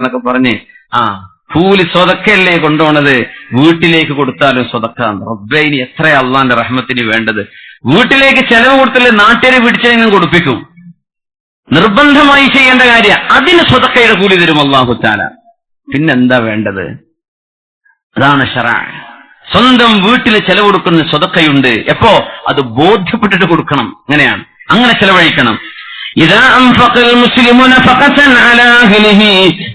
എന്നൊക്കെ പറഞ്ഞ് ആ പൂലി സ്വതക്കല്ലേ കൊണ്ടുപോണത്? വീട്ടിലേക്ക് കൊടുത്താലും സ്വതക്കാന്ന് ഇനി എത്ര അള്ളാന്റെ റഹ്മത്തിന് വേണ്ടത്? വീട്ടിലേക്ക് ചെലവ് കൊടുത്തില്ലേ നാട്ടുകാരെ പിടിച്ചെങ്കിലും കൊടുപ്പിക്കും. നിർബന്ധമായി ചെയ്യേണ്ട കാര്യ അതിന് സ്വതക്കയുടെ കൂലി തരും അള്ളാഹു താല പിന്നെന്താ വേണ്ടത്? അതാണ് ഷറാ. സ്വന്തം വീട്ടിൽ ചെലവ് കൊടുക്കുന്ന സ്വതക്കയുണ്ട്. എപ്പോ? അത് ബോധ്യപ്പെട്ടിട്ട് കൊടുക്കണം. അങ്ങനെയാണ്. അങ്ങനെ ചെലവഴിക്കണം. إذا أنفق المسلم نفقة على أهله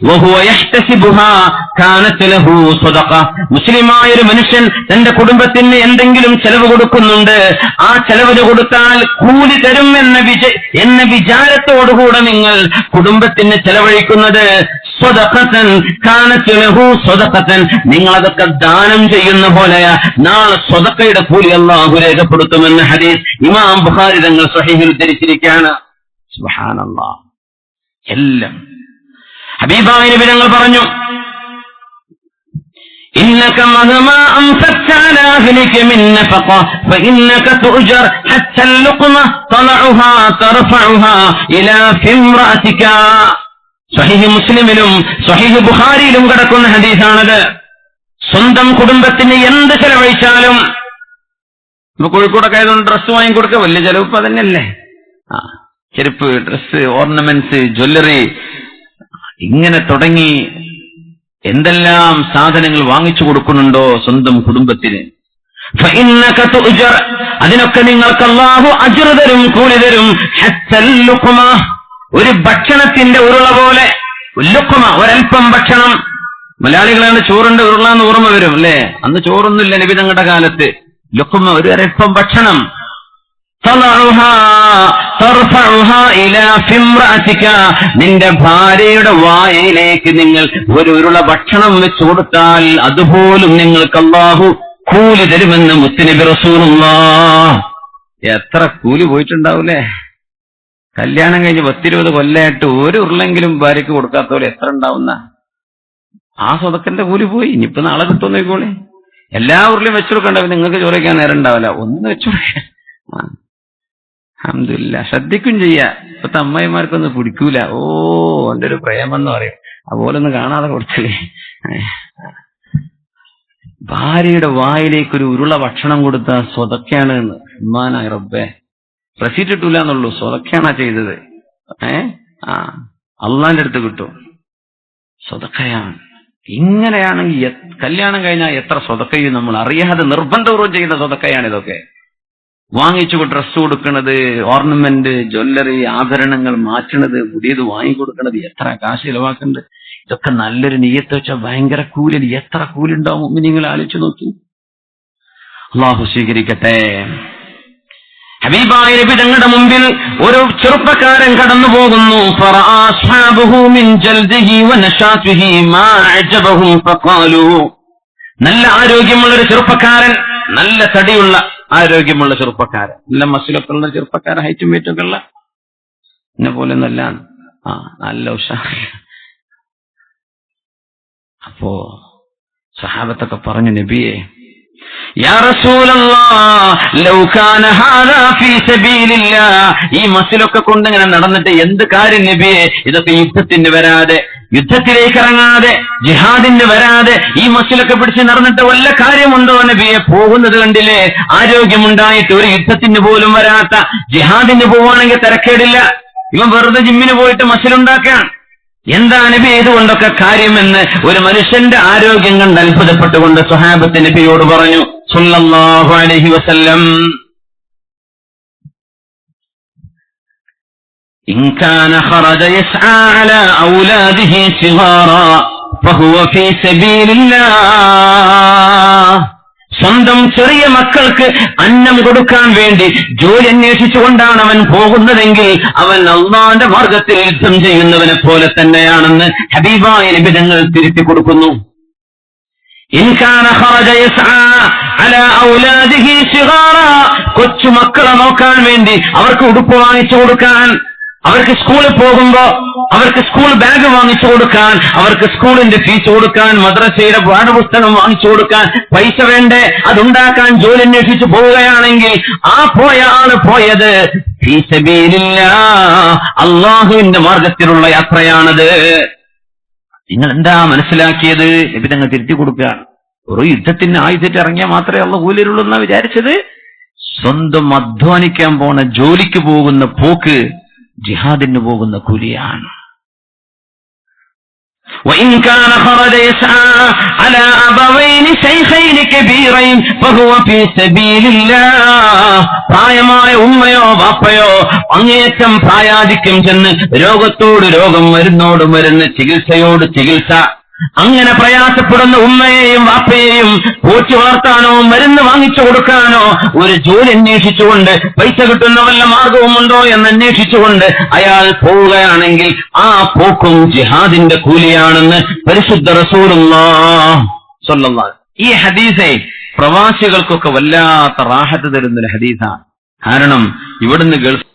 وهو يحتسبها كانت له صدقة മുസ്ലിമായ ഒരു മനുഷ്യൻ തന്റെ കുടുംബത്തിന് എന്തെങ്കിലും ചെലവ് കൊടുക്കുന്നുണ്ട് ആ ചെലവിന് കൊടുത്താൽ കൂലി തരും എന്ന വിജ എന്ന വിചാരത്തോടുകൂടെ നിങ്ങൾ കുടുംബത്തിന് ചെലവഴിക്കുന്നത് സ്വതക്കത്തൻ കാനത്തിലഹു സ്വതക്കത്തൻ നിങ്ങൾ അതൊക്കെ ദാനം ചെയ്യുന്ന പോലെ നാളെ സ്വതക്കയുടെ കൂലി അള്ളാഹു രേഖപ്പെടുത്തുമെന്ന് ഹദീസ് ഇമാം ബുഖാരി തങ്ങൾ സ്വഹീഹിൽ ധരിച്ചിരിക്കുകയാണ് സുബ്ഹാനല്ലാ എല്ലാം ഹബീബായ നബി ഞങ്ങൾ പറഞ്ഞു إنك مهما أنفقت على أهلك من نفقة فإنك تؤجر حتى اللقمة طلعها ترفعها إلى في امرأتك സഹീഹ് മുസ്ലിമിലും സഹീഹ് ബുഖാരിയിലും കിടക്കുന്ന ഹദീസാണത് സ്വന്തം കുടുംബത്തിന് എന്ത് ചെലവഴിച്ചാലും ഇപ്പൊ കോഴിക്കോടൊക്കെ ആയതുകൊണ്ട് ഡ്രസ്സ് വാങ്ങിക്കൊടുക്കുക വലിയ ചെലവ് ഇപ്പൊ തന്നെയല്ലേ ആ ചെരുപ്പ് ഡ്രസ് ഓർണമെന്റ്സ് ജ്വല്ലറി ഇങ്ങനെ തുടങ്ങി എന്തെല്ലാം സാധനങ്ങൾ വാങ്ങിച്ചു കൊടുക്കുന്നുണ്ടോ സ്വന്തം കുടുംബത്തിന്? അതിനൊക്കെ നിങ്ങൾക്ക് അള്ളാഹു അജുറ് കൂലി തരും. ഒരു ഭക്ഷണത്തിന്റെ ഉരുള പോലെ. ഉല്ലുക്കുമ ഒരൽപ്പം ഭക്ഷണം. മലയാളികളാണ് ചോറുണ്ട് ഉരുളാന്ന് ഓർമ്മ വരും അല്ലേ? അന്ന് ചോറൊന്നുമില്ല നിബിതങ്ങളുടെ കാലത്ത്. ലുക്കുമ ഒരു അരൽപ്പം ഭക്ഷണം. നിന്റെ ഭാര്യയുടെ വായയിലേക്ക് നിങ്ങൾ ഒരു ഉരുള ഭക്ഷണം വെച്ചു കൊടുത്താൽ അതുപോലും നിങ്ങൾക്ക് അള്ളാഹു കൂലി തരുമെന്ന് മുത്തുനബി റസൂലുള്ളാഹ്. എത്ര കൂലി പോയിട്ടുണ്ടാവൂലേ? കല്യാണം കഴിഞ്ഞ് പത്തിരുപത് കൊല്ലമായിട്ട് ഒരു ഉരുളെങ്കിലും ഭാര്യയ്ക്ക് കൊടുക്കാത്തവരെ എത്ര ഉണ്ടാവുന്ന? ആ സ്വതക്കന്റെ കൂലി പോയി. ഇനിയിപ്പോ നാളെ നോക്കോളെ എല്ലാ ഉരുളിയും വെച്ചു കൊടുക്കണ്ട. നിങ്ങൾക്ക് ചോദിക്കാൻ നേരം ഉണ്ടാവില്ല. ഒന്ന് വെച്ചു കൊടുക്കാൻ അഹമ്മദില്ല ശ്രദ്ധിക്കും ചെയ്യാ. ഇപ്പത്തെ അമ്മായിമാർക്കൊന്നും പിടിക്കൂല. ഓ എന്റെ ഒരു പ്രേമെന്ന് പറയും. അതുപോലെ ഒന്ന് കാണാതെ കൊടുത്തില്ലേ? ഭാര്യയുടെ വായിലേക്ക് ഒരു ഉരുള ഭക്ഷണം കൊടുത്ത സ്വതക്കാണ് എന്ന്. ഉമ്മാനായി റബ്ബേ. പ്രസിറ്റിട്ടില്ല എന്നുള്ളൂ. സ്വതക്കാണാ ചെയ്തത്. ഏ? ആ. അള്ളാന്റെ അടുത്ത് കിട്ടും. സ്വതക്കയാണ്. ഇങ്ങനെയാണെങ്കിൽ കല്യാണം കഴിഞ്ഞാൽ എത്ര സ്വതക്കയും നമ്മൾ അറിയാതെ നിർബന്ധപൂർവം ചെയ്യുന്ന സ്വതക്കയാണ് ഇതൊക്കെ. വാങ്ങിച്ചു ഡ്രസ് കൊടുക്കണത് ഓർണമെന്റ് ജ്വല്ലറി ആഭരണങ്ങൾ മാറ്റണത് പുതിയത് വാങ്ങിക്കൊടുക്കണത് എത്ര കാശ് ചിലവാക്കുന്നത് ഇതൊക്കെ നല്ലൊരു നീയത്ത് വെച്ചാൽ ഭയങ്കര കൂലി എത്ര കൂലുണ്ടാവും നിങ്ങൾ ആലോചിച്ചു നോക്കി. അള്ളാഹു സ്വീകരിക്കട്ടെ. ഹബീബായ നബി തങ്ങളുടെ മുമ്പിൽ ഒരു ചെറുപ്പക്കാരൻ കടന്നു പോകുന്നു നല്ല ആരോഗ്യമുള്ള ഒരു ചെറുപ്പക്കാരൻ നല്ല തടിയുള്ള ആരോഗ്യമുള്ള ചെറുപ്പക്കാരൻ. നല്ല മസിലൊക്കെ ഉള്ള ചെറുപ്പക്കാരൻ ഹൈറ്റും വെയിറ്റും ഒക്കെ ഉള്ള എന്നെ പോലെ നല്ല ആ നല്ല ഉഷാർ അപ്പോ സഹാബത്തൊക്കെ പറഞ്ഞു നബിയെ ഈ മസിലൊക്കെ കൊണ്ട് ഇങ്ങനെ നടന്നിട്ട് എന്ത് കാര്യം നബിയെ? ഇതൊക്കെ യുദ്ധത്തിന് വരാതെ യുദ്ധത്തിലേക്ക് ഇറങ്ങാതെ ജിഹാദിന് വരാതെ ഈ മസിലൊക്കെ പിടിച്ച് നടന്നിട്ട് വല്ല കാര്യമുണ്ടോ നബിയെ? പോകുന്നത് കണ്ടില്ലേ? ആരോഗ്യമുണ്ടായിട്ട് ഒരു യുദ്ധത്തിന് പോലും വരാത്ത ജിഹാദിന് പോവാണെങ്കിൽ തിരക്കേടില്ല. ഇവൻ വെറുതെ ജിമ്മിന് പോയിട്ട് മസ്സിലുണ്ടാക്കാൻ എന്താ നബി ഇതുകൊണ്ടൊക്കെ കാര്യമെന്ന് ഒരു മനുഷ്യന്റെ ആരോഗ്യം കണ്ട് അത്ഭുതപ്പെട്ടുകൊണ്ട് സുഹാബത്ത് നബിയോട് പറഞ്ഞു സുല്ലാഹു അലഹി വസല്ലം. إن كان خرج يسعى على أولاده صغارا فهو في سبيل الله സ്വന്തം ചെറിയ മക്കൾക്ക് അന്നം കൊടുക്കാൻ വേണ്ടി ജോലി അന്വേഷിച്ചുകൊണ്ടാണ് അവൻ പോകുന്നതെങ്കിൽ അവൻ അള്ളാന്റെ മാർഗത്തിൽ യുദ്ധം ചെയ്യുന്നവനെ പോലെ തന്നെയാണെന്ന് ഹബീബായ നിബിധങ്ങൾ തിരുത്തി കൊടുക്കുന്നു ഇൻ കാന ഖറജ യസ്ആ അലാ ഔലാദിഹി സിഗാറാ കൊച്ചു മക്കളെ നോക്കാൻ വേണ്ടി അവർക്ക് ഉടുപ്പ് വാങ്ങിച്ചു കൊടുക്കാൻ അവർക്ക് സ്കൂളിൽ പോകുമ്പോ അവർക്ക് സ്കൂൾ ബാഗ് വാങ്ങിച്ചു കൊടുക്കാൻ അവർക്ക് സ്കൂളിന്റെ ഫീസ് കൊടുക്കാൻ മദ്രസയുടെ പാഠപുസ്തകം വാങ്ങിച്ചു കൊടുക്കാൻ പൈസ വേണ്ടേ? അതുണ്ടാക്കാൻ ജോലി അന്വേഷിച്ചു പോവുകയാണെങ്കിൽ ആ പോയ ആൾ പോയത്. അള്ളാഹുവിന്റെ മാർഗത്തിലുള്ള യാത്രയാണത്. നിങ്ങൾ എന്താ മനസ്സിലാക്കിയത്? നബി തങ്ങൾ തിരുത്തി കൊടുക്കുകയാണ് ഒരു യുദ്ധത്തിന് ആയുധത്തിൽ ഇറങ്ങിയാൽ മാത്രമേ അള്ള കൂലിയിലുള്ളൂ എന്നാ വിചാരിച്ചത്? സ്വന്തം അധ്വാനിക്കാൻ പോണ ജോലിക്ക് പോകുന്ന പോക്ക് ജിഹാദിന് പോകുന്ന കൂലിയാണ് وإن كان خرج يسعى على أبوين شيخين كبيرين فهو في سبيل الله പ്രായമായ ഉമ്മയോ വാപ്പയോ അങ്ങേയറ്റം പ്രായാധിക്യം ചെന്ന് രോഗത്തോട് രോഗം മരുന്നോട് മരുന്ന് ചികിത്സയോട് ചികിത്സ അങ്ങനെ പ്രയാസപ്പെടുന്ന ഉമ്മയെയും വാപ്പയെയും പോച്ചു വളർത്താനോ മരുന്ന് വാങ്ങിച്ചു കൊടുക്കാനോ ഒരു ജോലി അന്വേഷിച്ചുകൊണ്ട് പൈസ കിട്ടുന്ന വല്ല മാർഗവുമുണ്ടോ എന്ന് അന്വേഷിച്ചുകൊണ്ട് അയാൾ പോവുകയാണെങ്കിൽ ആ പോക്കും ജിഹാദിന്റെ കൂലിയാണെന്ന് പരിശുദ്ധ റസൂലുള്ള ഈ ഹദീസെ പ്രവാസികൾക്കൊക്കെ വല്ലാത്ത റാഹത്ത് തരുന്നൊരു ഹദീസാണ്. കാരണം ഇവിടുന്ന് ഗൾഫ്